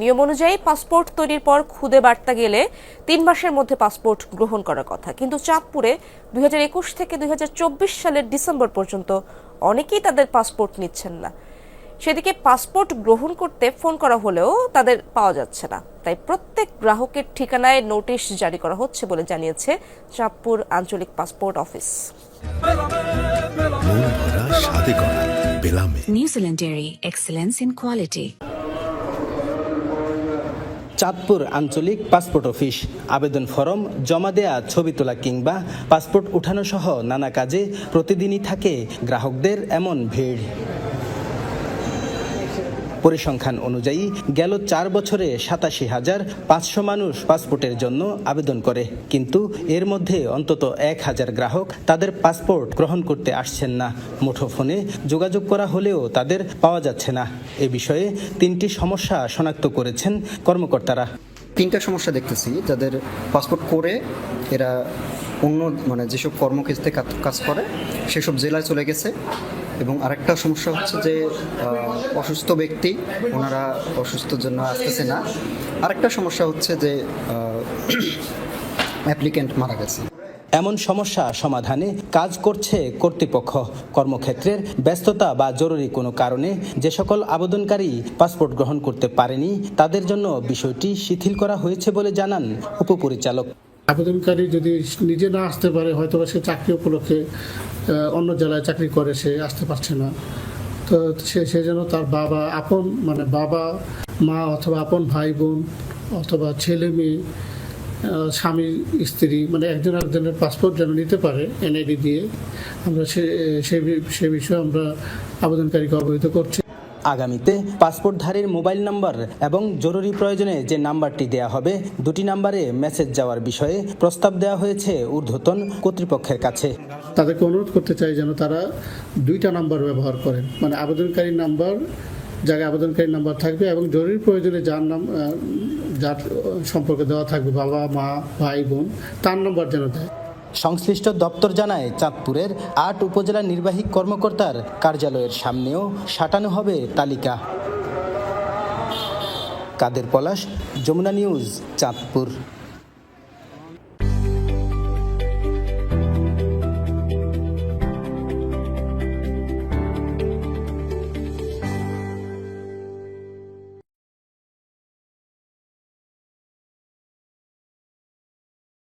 নিয়ম অনুযায়ী পাসপোর্ট তৈরির পর খুদে বার্তা গেলে তিন মাসের মধ্যে পাসপোর্ট গ্রহণ করার কথা। কিন্তু চাঁদপুরে দুই থেকে দুই সালের ডিসেম্বর পর্যন্ত অনেকেই তাদের পাসপোর্ট নিচ্ছেন না। সেদিকে পাসপোর্ট গ্রহণ করতে ফোন করা হলেও তাদের পাওয়া যাচ্ছে না। তাই প্রত্যেক গ্রাহকের ঠিকানায় নোটিশ জারি করা হচ্ছে বলে জানিয়েছে চাঁদপুর আঞ্চলিক পাসপোর্ট অফিস। মন এক্সেলেন্স ইন করা চাঁদপুর আঞ্চলিক পাসপোর্ট অফিস। আবেদন ফরম জমা দেয়া, ছবি তোলা কিংবা পাসপোর্ট উঠানো সহ নানা কাজে প্রতিদিনই থাকে গ্রাহকদের এমন ভিড়। পরিসংখ্যান অনুযায়ী গেল চার বছরে সাতাশি হাজার পাঁচশো মানুষ পাসপোর্টের জন্য আবেদন করে। কিন্তু এর মধ্যে অন্তত এক হাজার গ্রাহক তাদের পাসপোর্ট গ্রহণ করতে আসছেন না। মুঠোফোনে যোগাযোগ করা হলেও তাদের পাওয়া যাচ্ছে না। এ বিষয়ে তিনটি সমস্যা শনাক্ত করেছেন কর্মকর্তারা। তিনটা সমস্যা দেখতেছি, যাদের পাসপোর্ট করে এরা অন্য মানে যেসব কর্মক্ষেত্রে কাজ- করে, সেসব জেলায় চলে গেছে। এবং আরেকটা সমস্যা হচ্ছে যে অসুস্থ ব্যক্তি, ওনারা অসুস্থর জন্য আসতেছে না। আরেকটা সমস্যা হচ্ছে যে অ্যাপ্লিক্যান্ট মারা গেছে। এমন সমস্যা সমাধানে কাজ করছে কর্তৃপক্ষ। কর্মক্ষেত্রের ব্যস্ততা বা জরুরি কোনো কারণে যে সকল আবেদনকারী পাসপোর্ট গ্রহণ করতে পারেনি, তাদের জন্য বিষয়টি শিথিল করা হয়েছে বলে জানান উপপরিচালক। আবেদনকারী যদি নিজে না আসতে পারে হয়তো সে চাকরি উপলক্ষে অন্য জেলায় চাকরি করে, সে আসতে পারছে না। তো সে সে যেন তার বাবা, আপন মানে বাবা, মা অথবা আপন ভাই বোন অথবা ছেলে মেয়ে স্বামী স্ত্রী মানে একজন একজনের পাসপোর্ট যেন নিতে পারে এনআইডি দিয়ে আমরা সে সে বিষয়ে আমরা আবেদনকারীকে অবহিত করছি। আগামীতে পাসপোর্টধারীর মোবাইল নাম্বার এবং জরুরি প্রয়োজনে যে নাম্বারটি দেয়া হবে দুটি নাম্বারে মেসেজ যাওয়ার বিষয়ে প্রস্তাব দেওয়া হয়েছে ঊর্ধ্বতন কর্তৃপক্ষের কাছে। তাদেরকে অনুরোধ করতে চাই যেন তারা দুইটা নাম্বার ব্যবহার করেন। মানে আবেদনকারী নাম্বার জায়গায় আবেদনকারী নাম্বার থাকবে এবং জরুরি প্রয়োজনে যার নাম যার সম্পর্কে দেওয়া থাকবে বাবা, মা, ভাই, বোন, তার নাম্বার যেন দেয়। সংশ্লিষ্ট দপ্তর জানায়, চাঁদপুরের আট উপজেলা নির্বাহী কর্মকর্তার কার্যালয়ের সামনেও সাটানো হবে তালিকা। কাদের পলাশ, যমুনা নিউজ, চাঁদপুর।